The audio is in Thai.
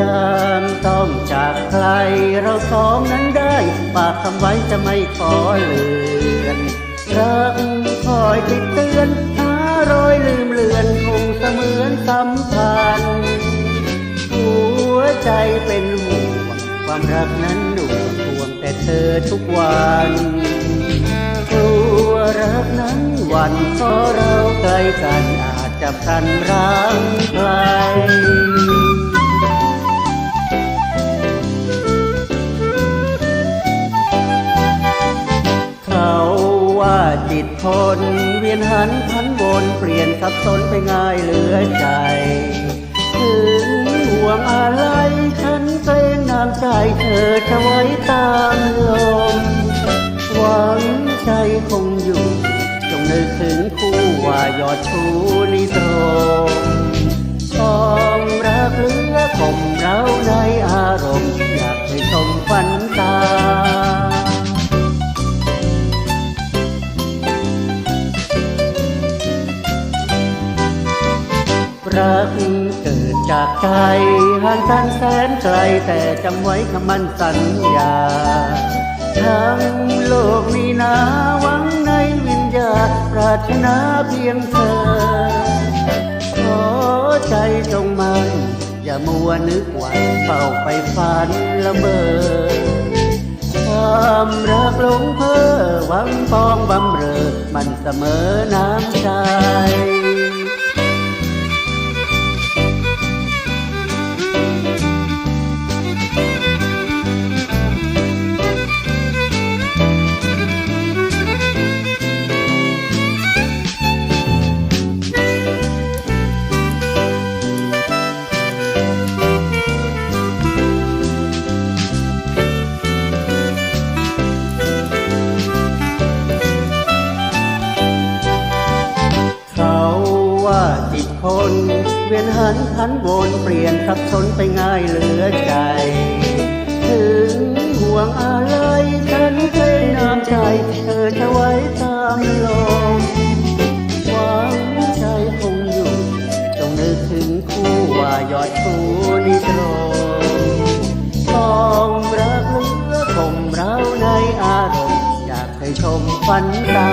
ยามต้องจากใคร เราสองนั้นได้ปากคำไว้จะไม่ขอเลือนรักคอยติดเตือนหารอยลืมเลือนคงเสมือนสัมพันธ์หัวใจเป็นห่วงความรักนั้นหน่วงห่วงแต่เธอทุกวันกลัวรักนั้นหวันเพราะเราใกล้กันอาจจะพลันร้างไกล ว่าจิตทน เวียนหันพันวนเปลี่ยนสับสนไปง่ายเหลือใจ ถึงห่วงอะไรฉันเกรงน้ำใจเธอจะไว้ตามลม หวังใจคงอยู่จงนึกถึงคู่ว่ายอดชูนิโตความรักเหลือคมเราในอารมณ์ รักเกิดจากใจห่างกันแสนไกลแต่จำไว้คำมั่นสัญญา ทั้งโลกมีนาหวังในวิญญาณปรารถนาเพียงเธอ ขอใจจงมันอย่ามัวนึกหวันเฝ้าไปฝันละเมอความรักหลงเพ้อหวังปองบำเรอมันเสมอน้ำใจ วียนหันพันวนเปลี่ยนสับสนไปง่ายเหลือใจ ถึงห่วงอะไรฉันเคยน้ำใจเธอจะไว้ตามลมหวังใจคงอยู่จงนึกถึงคู่ว่ายอดชูนิตรงมองรักเลือคมเราในอารมณ์อยากให้ชมฝันตา